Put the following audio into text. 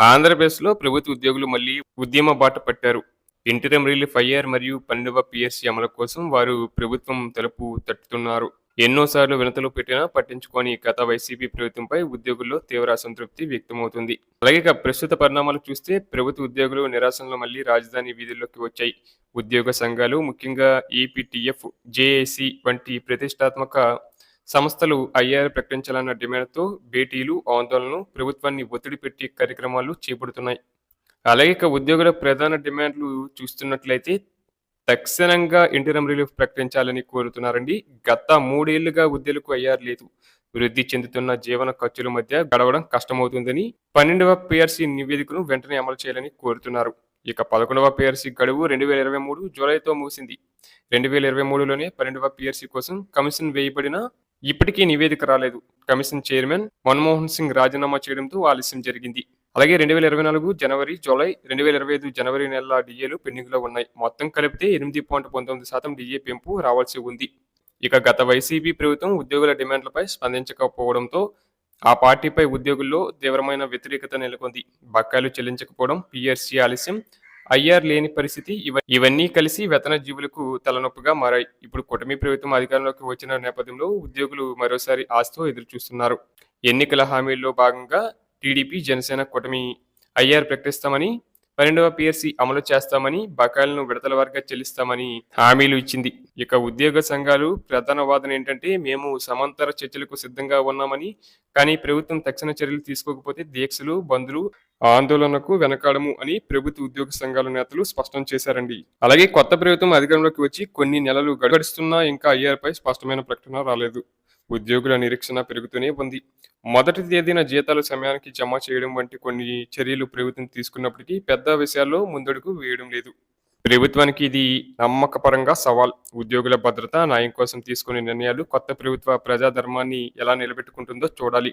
ఆంధ్రప్రదేశ్లో ప్రభుత్వ ఉద్యోగులు మళ్ళీ ఉద్యమ బాట పట్టారు. ఇంటరం రిలీఫ్ ఐఆర్ మరియు పన్నెండవ పిఎస్సి అమలు కోసం వారు ప్రభుత్వం తలుపు తట్టుతున్నారు. ఎన్నోసార్లు వినతులు పెట్టినా పట్టించుకొని గత వైసీపీ ప్రభుత్వంపై ఉద్యోగుల్లో తీవ్ర అసంతృప్తి వ్యక్తమవుతుంది. అలాగే ప్రస్తుత పరిణామాలు చూస్తే ప్రభుత్వ ఉద్యోగులు నిరాశనలో మళ్ళీ రాజధాని వీధుల్లోకి వచ్చాయి. ఉద్యోగ సంఘాలు ముఖ్యంగా ఈపీటీఎఫ్ జేఏసీ వంటి ప్రతిష్టాత్మక సంస్థలు ఐఆర్ ప్రకటించాలన్న డిమాండ్తో భేటీలు ఆందోళనలు ప్రభుత్వాన్ని ఒత్తిడి పెట్టి కార్యక్రమాలు చేపడుతున్నాయి. అలాగే ఇక ఉద్యోగుల ప్రధాన డిమాండ్లు చూస్తున్నట్లయితే తక్షణంగా ఇంటరం రిలీఫ్ ప్రకటించాలని కోరుతున్నారండి. గత మూడేళ్ళుగా ఉద్యోగులకు అయ్యారు లేదు. వృద్ధి చెందుతున్న జీవన ఖర్చుల మధ్య గడవడం కష్టమవుతుందని పన్నెండవ పిఆర్సీ నివేదికను వెంటనే అమలు చేయాలని కోరుతున్నారు. ఇక పదకొండవ పిఆర్సీ గడువు రెండు వేల ఇరవై మూడు జూలైతో ముగిసింది. రెండు వేల ఇరవై మూడులోనే పన్నెండవ పిఆర్సీ కోసం కమిషన్ వేయబడిన ఇప్పటికీ నివేదిక రాలేదు. కమిషన్ చైర్మన్ మన్మోహన్ సింగ్ రాజీనామా చేయడంతో ఆలస్యం జరిగింది. అలాగే రెండు వేల ఇరవై నాలుగు జనవరి జూలై రెండు వేల ఇరవై ఐదు జనవరి నెలల డిఏలు పెండింగ్లో ఉన్నాయి. మొత్తం కలిపితే ఎనిమిది పాయింట్ పంతొమ్మిది శాతం డిఏ పెంపు రావాల్సి ఉంది. ఇక గత వైసీపీ ప్రభుత్వం ఉద్యోగుల డిమాండ్లపై స్పందించకపోవడంతో ఆ పార్టీపై ఉద్యోగుల్లో తీవ్రమైన వ్యతిరేకత నెలకొంది. బకాయిలు చెల్లించకపోవడం పిఆర్సీ ఆలస్యం ఐఆర్ లేని పరిస్థితి ఇవన్నీ కలిసి వేతన జీవులకు తలనొప్పిగా మారాయి. ఇప్పుడు కూటమి ప్రభుత్వం అధికారంలోకి వచ్చిన నేపథ్యంలో ఉద్యోగులు మరోసారి ఆస్తో ఎదురు చూస్తున్నారు ఎన్నికల హామీల్లో భాగంగా టీడీపీ జనసేన కూటమి ఐఆర్ ప్రకటిస్తామని పన్నెండవ పిఎస్సి అమలు చేస్తామని బకాయిలను విడతల వారిగా చెల్లిస్తామని హామీలు ఇచ్చింది. ఇక ఉద్యోగ సంఘాలు ప్రధాన వాదన ఏంటంటే మేము సమాంతర చర్చలకు సిద్ధంగా ఉన్నామని కానీ ప్రభుత్వం తక్షణ చర్యలు తీసుకోకపోతే దీక్షలు బంధులు ఆందోళనకు వెనకాడము అని ప్రభుత్వ ఉద్యోగ సంఘాల నేతలు స్పష్టం చేశారండి. అలాగే కొత్త ప్రభుత్వం అధికారంలోకి వచ్చి కొన్ని నెలలు గడుస్తున్నా ఇంకా ఐఆర్పై స్పష్టమైన ప్రకటన రాలేదు. ఉద్యోగుల నిరీక్షణ పెరుగుతూనే ఉంది. మొదటి తేదీన జీతాలు సమయానికి జమ చేయడం వంటి కొన్ని చర్యలు ప్రభుత్వం తీసుకున్నప్పటికీ పెద్ద విషయాల్లో ముందడుగు వేయడం లేదు. ప్రభుత్వానికి ఇది నమ్మకపరంగా సవాల్. ఉద్యోగుల భద్రత న్యాయం కోసం తీసుకునే నిర్ణయాలు కొత్త ప్రభుత్వ ప్రజాధర్మాన్ని ఎలా నిలబెట్టుకుంటుందో చూడాలి.